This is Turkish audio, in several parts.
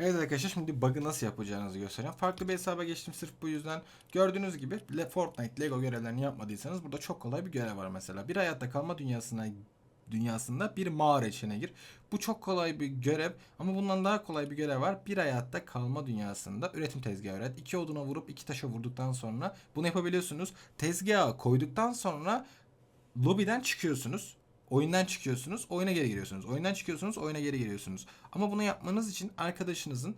Evet arkadaşlar şimdi bug'ı nasıl yapacağınızı göstereceğim. Farklı bir hesaba geçtim sırf bu yüzden. Gördüğünüz gibi Fortnite Lego görevlerini yapmadıysanız burada çok kolay bir görev var mesela. Bir hayatta kalma dünyasına dünyasında bir mağara içine gir. Bu çok kolay bir görev ama bundan daha kolay bir görev var. Bir hayatta kalma dünyasında üretim tezgahı öğret. İki oduna vurup iki taşa vurduktan sonra bunu yapabiliyorsunuz. Tezgaha koyduktan sonra lobiden çıkıyorsunuz. Oyundan çıkıyorsunuz, oyuna geri giriyorsunuz. Oyundan çıkıyorsunuz, oyuna geri giriyorsunuz. Ama bunu yapmanız için arkadaşınızın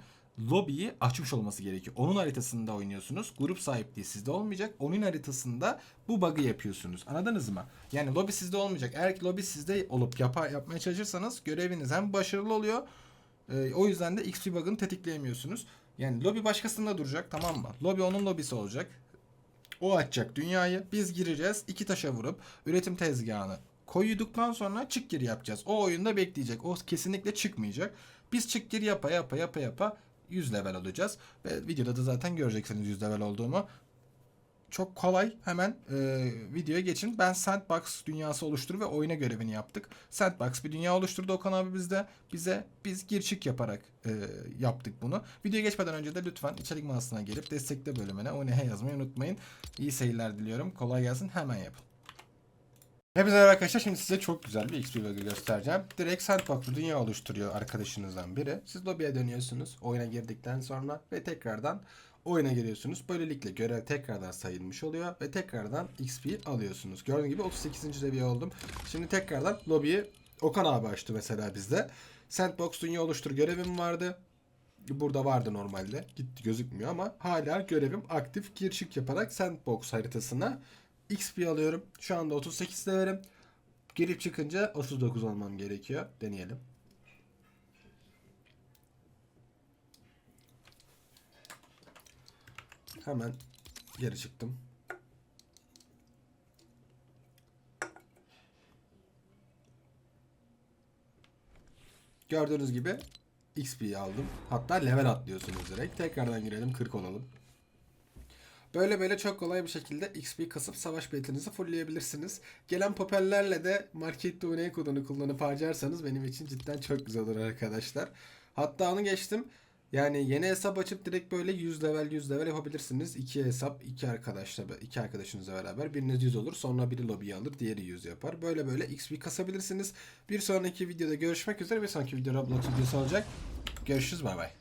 lobiyi açmış olması gerekiyor. Onun haritasında oynuyorsunuz. Grup sahipliği sizde olmayacak. Onun haritasında bu bug'ı yapıyorsunuz. Anladınız mı? Yani lobi sizde olmayacak. Eğer ki lobi sizde olup yapa, yapmaya çalışırsanız göreviniz hem başarılı oluyor. e, o yüzden de XP bug'ını tetikleyemiyorsunuz. Yani lobi başkasında duracak tamam mı? Lobi onun lobisi olacak. O açacak dünyayı. Biz gireceğiz. iki taşa vurup üretim tezgahını koyduktan sonra çık gir yapacağız. O oyunda bekleyecek. O kesinlikle çıkmayacak. Biz çık gir yapa yapa yapa yapa 100 level olacağız. Ve videoda da zaten göreceksiniz 100 level olduğumu. Çok kolay. Hemen e, videoya geçin. Ben Sandbox dünyası oluştur ve oyuna görevini yaptık. Sandbox bir dünya oluşturdu Okan abi bizde. Bize biz gir çık yaparak e, yaptık bunu. Videoya geçmeden önce de lütfen içerik mağazasına gelip destekle bölümüne o ne yazmayı unutmayın. İyi seyirler diliyorum. Kolay gelsin. Hemen yapın. Hepinize merhaba arkadaşlar. Şimdi size çok güzel bir XP bug'ı göstereceğim. Direkt Sandbox'u dünya oluşturuyor arkadaşınızdan biri. Siz lobiye dönüyorsunuz oyuna girdikten sonra ve tekrardan oyuna giriyorsunuz. Böylelikle görev tekrardan sayılmış oluyor ve tekrardan XP alıyorsunuz. Gördüğünüz gibi 38. seviye oldum. Şimdi tekrardan lobiyi Okan abi açtı mesela bizde. Sandbox dünya oluştur görevim vardı. Burada vardı normalde. Gitti gözükmüyor ama hala görevim aktif gir çık yaparak Sandbox haritasına XP alıyorum. Şu anda 38 levelim. Girip çıkınca 39 olmam gerekiyor. Deneyelim. Hemen geri çıktım. Gördüğünüz gibi XP'yi aldım. Hatta level atlıyorsunuz direkt. Tekrardan girelim 40 olalım. Böyle böyle çok kolay bir şekilde XP kasıp savaş biletinizi fullleyebilirsiniz. Gelen popellerle de market donate kodunu kullanıp harcarsanız benim için cidden çok güzel olur arkadaşlar. Hatta onu geçtim. Yani yeni hesap açıp direkt böyle 100 level 100 level yapabilirsiniz. İki hesap iki arkadaşla iki arkadaşınızla beraber biriniz 100 olur sonra biri lobiyi alır diğeri 100 yapar. Böyle böyle XP kasabilirsiniz. Bir sonraki videoda görüşmek üzere. Bir sonraki video Roblox videosu olacak. Görüşürüz bay bay.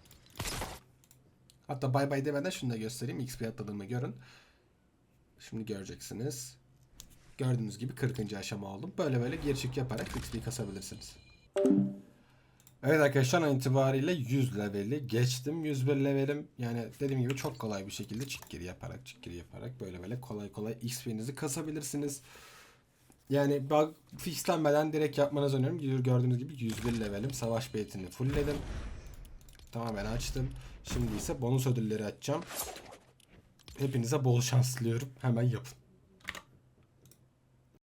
Hatta bay bay demeden şunu da göstereyim. XP atladığımı görün. Şimdi göreceksiniz. Gördüğünüz gibi 40. aşama oldum. Böyle böyle geri çık yaparak XP kasabilirsiniz. Evet arkadaşlar an itibariyle 100 leveli geçtim. 101 levelim. Yani dediğim gibi çok kolay bir şekilde çık geri yaparak çık geri yaparak böyle böyle kolay kolay XP'nizi kasabilirsiniz. Yani bug fixlenmeden direkt yapmanızı öneriyorum. Gördüğünüz gibi 101 levelim. Savaş beytini fullledim. Tamamen açtım. Şimdi ise bonus ödülleri açacağım. Hepinize bol şans diliyorum. Hemen yapın.